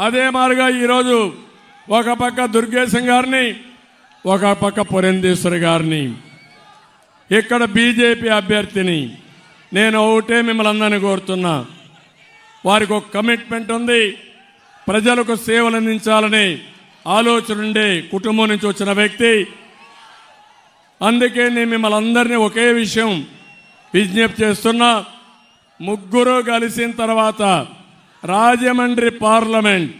అదే మారుగా ఈరోజు ఒక పక్క దుర్గేశం గారిని ఒక పక్క పురంధేశ్వరి గారిని ఇక్కడ బీజేపీ అభ్యర్థిని నేను ఒకటే మిమ్మల్ని అందరినీ కోరుతున్నా. వారికి ఒక కమిట్మెంట్ ఉంది. ప్రజలకు సేవలు అందించాలని ఆలోచన ఉండే కుటుంబం నుంచి వచ్చిన వ్యక్తి. అందుకే నేను మిమ్మల్ని అందరినీ ఒకే విషయం విజ్ఞప్తి చేస్తున్నా. ముగ్గురు కలిసిన తర్వాత రాజమండ్రి పార్లమెంట్.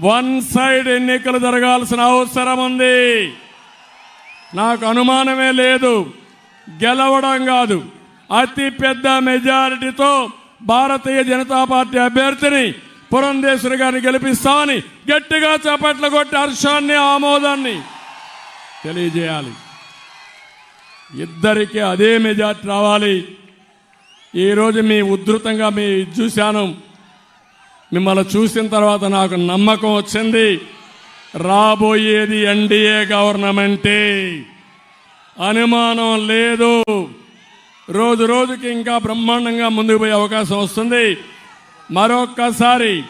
వన్ సైడ్ ఎన్నికలు జరగాల్సిన అవసరం ఉంది. నాకు అనుమానమే లేదు. గెలవడం కాదు. అతి పెద్ద మెజారిటీతో భారతీయ జనతా పార్టీ అభ్యర్థిని పురంధేశ్వరి గారిని గెలిపిస్తామని గట్టిగా చప్పట్లు కొట్టి హర్షాన్ని ఆమోదాన్ని తెలియజేయాలి. ఇద్దరికి అదే మెజార్టీ రావాలి. ఈరోజు మీ ఉధృతంగా మీ చూశాను. మిమ్మల్ని చూసిన తర్వాత నాకు నమ్మకం వచ్చింది. రాబోయేది ఎన్డీఏ గవర్నమెంటే. అనుమానం లేదు. రోజు రోజుకి ఇంకా బ్రహ్మాండంగా ముందుకు పోయే అవకాశం వస్తుంది. మరొక్కసారి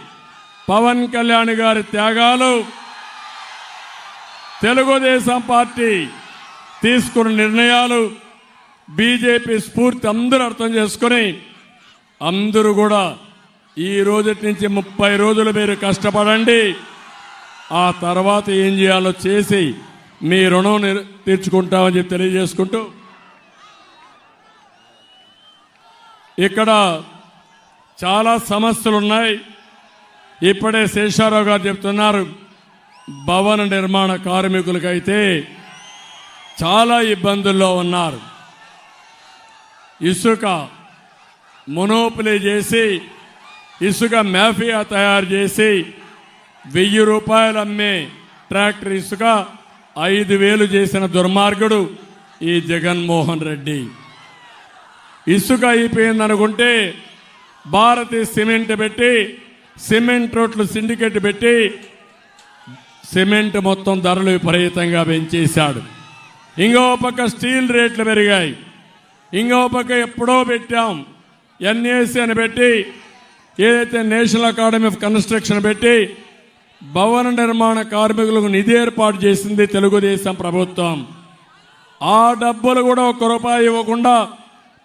పవన్ కళ్యాణ్ గారి త్యాగాలు తెలుగుదేశం పార్టీ తీసుకున్న నిర్ణయాలు బీజేపీ స్ఫూర్తి అందరూ అర్థం చేసుకుని అందరూ కూడా ఈ రోజు నుంచి ముప్పై రోజులు మీరు కష్టపడండి. ఆ తర్వాత ఏం చేయాలో చేసి మీ రుణం తీర్చుకుంటామని చెప్పి తెలియజేసుకుంటూ ఇక్కడ చాలా సమస్యలు ఉన్నాయి ఇప్పుడే శేషారావు గారు చెప్తున్నారు భవన నిర్మాణ కార్మికులకైతే చాలా ఇబ్బందుల్లో ఉన్నారు. ఇసుక మొనోపిలీ చేసి ఇసుక మాఫియా తయారు చేసి వెయ్యి రూపాయలు అమ్మే ట్రాక్టర్ ఇసుక ఐదు వేలు చేసిన దుర్మార్గుడు ఈ జగన్మోహన్ రెడ్డి. ఇసుక అయిపోయిందనుకుంటే భారతి సిమెంట్ పెట్టి సిమెంట్ రోడ్లు సిండికేట్ పెట్టి సిమెంట్ మొత్తం ధరలు విపరీతంగా పెంచేశాడు. ఇంకో పక్క స్టీల్ రేట్లు పెరిగాయి. ఇంకో పక్క ఎప్పుడో పెట్టాం. ఎన్ఏసి అని పెట్టి ఏదైతే నేషనల్ అకాడమీ ఆఫ్ కన్స్ట్రక్షన్ పెట్టి భవన నిర్మాణ కార్మికులకు నిధి ఏర్పాటు చేసింది తెలుగుదేశం ప్రభుత్వం. ఆ డబ్బులు కూడా ఒక్క రూపాయి ఇవ్వకుండా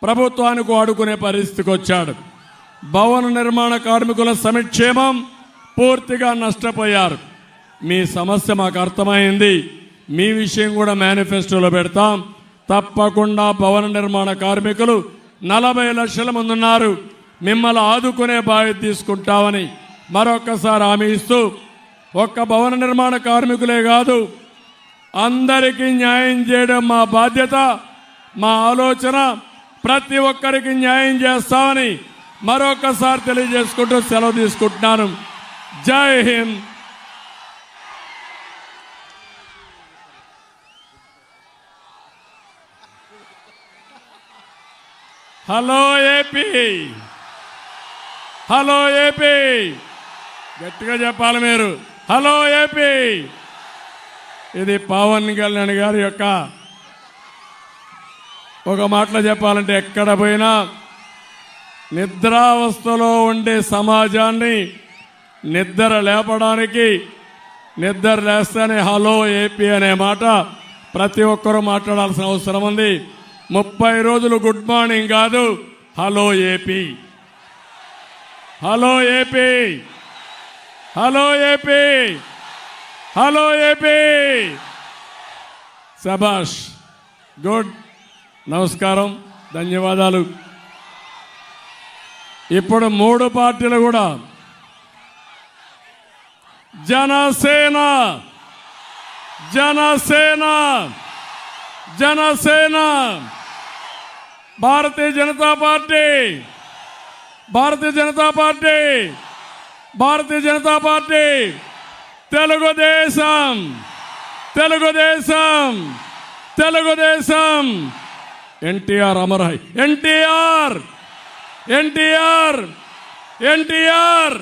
ప్రభుత్వానికి వాడుకునే పరిస్థితికి వచ్చాడు. భవన నిర్మాణ కార్మికుల సమక్షేమం పూర్తిగా నష్టపోయారు. మీ సమస్య మాకు అర్థమైంది. మీ విషయం కూడా మేనిఫెస్టోలో పెడతాం. తప్పకుండా భవన నిర్మాణ కార్మికులు నలభై లక్షల మంది ఉన్నారు. మిమ్మల్ని ఆదుకునే బాధ్యత తీసుకుంటామని మరొకసారి హామీ ఇస్తూ ఒక్క భవన నిర్మాణ కార్మికులే కాదు అందరికీ న్యాయం చేయడం మా బాధ్యత మా ఆలోచన ప్రతి ఒక్కరికి న్యాయం చేస్తామని మరొకసారి తెలియజేసుకుంటూ సెలవు తీసుకుంటున్నాను. Jai Hind. Hello AP. Hello AP. గట్టిగా చెప్పాలి మీరు. Hello AP. ఇది పవన్ కళ్యాణ్ గారి యొక్క ఒక మాటలో చెప్పాలంటే ఎక్కడ పోయినా నిద్రావస్థలో ఉండే సమాజాన్ని నిద్ర లేపడానికి నిద్ర లేస్తేనే హలో ఏపీ అనే మాట ప్రతి ఒక్కరూ మాట్లాడాల్సిన అవసరం ఉంది. ముప్పై రోజులు గుడ్ మార్నింగ్ కాదు hello AP. Hello AP. Hello AP. Hello AP. సభాష్ good. నమస్కారం. ధన్యవాదాలు. ఇప్పుడు మూడు పార్టీలు కూడా. Janasena. Janasena. Janasena. Bharatiya Janata party. Bharatiya Janata party Bharatiya Janata party Telugudesam Telugudesam Telugudesam. NTR అమరహై NTR NTR NTR.